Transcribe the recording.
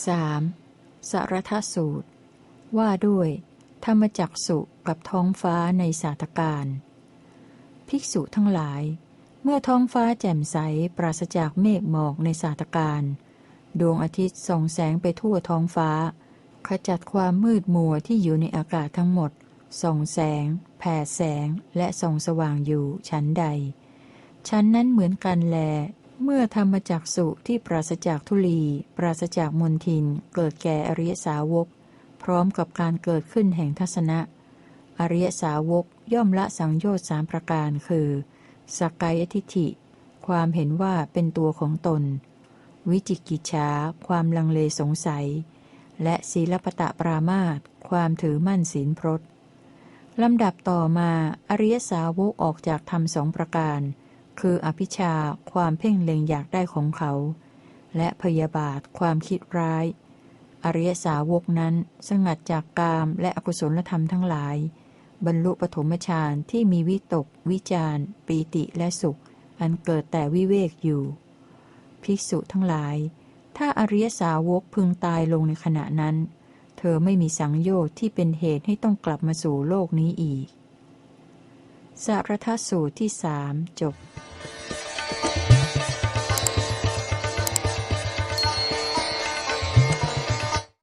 3. สารทสูตร ว่าด้วย ธรรมจักสุกับท้องฟ้าในสาตการ ภิกษุทั้งหลาย เมื่อท้องฟ้าแจ่มใสปราศจากเมฆหมอกในสาตการ ดวงอาทิตย์ส่องแสงไปทั่วท้องฟ้า ขจัดความมืดมัวที่อยู่ในอากาศทั้งหมด ส่องแสง แผ่แสงและส่องสว่างอยู่ชั้นใดชั้นนั้นเหมือนกันแล เมื่อธรรมจักสุที่ปราศจากทุลี ปราศจากมนทิน เกิดแก่อริยสาวก พร้อมกับการเกิดขึ้นแห่งทัศนะ อริยสาวกย่อมละสังโยชน์สามประการคือสกายทิฐิ ความเห็นว่าเป็นตัวของตน วิจิกิจฉาความลังเลสงสัย และศีลปตะปรามาตความถือมั่นศีลพรตลำดับต่อมาอริยสาวกออกจากธรรมสองประการ คืออภิชาความเพ่งเล็งอยากได้ของเขา และพยาบาทความคิดร้าย อริยสาวกนั้นสงัดจากกามและอกุศลธรรมทั้งหลาย บรรลุปฐมฌานที่มีวิตก วิจารปีติและสุข อันเกิดแต่วิเวกอยู่ ภิกษุทั้งหลาย ถ้าอริยสาวกพึงตายลงในขณะนั้น เธอไม่มีสังโยชน์ที่เป็นเหตุให้ต้องกลับมาสู่โลกนี้อีก สารทัสูตรที่สามจบ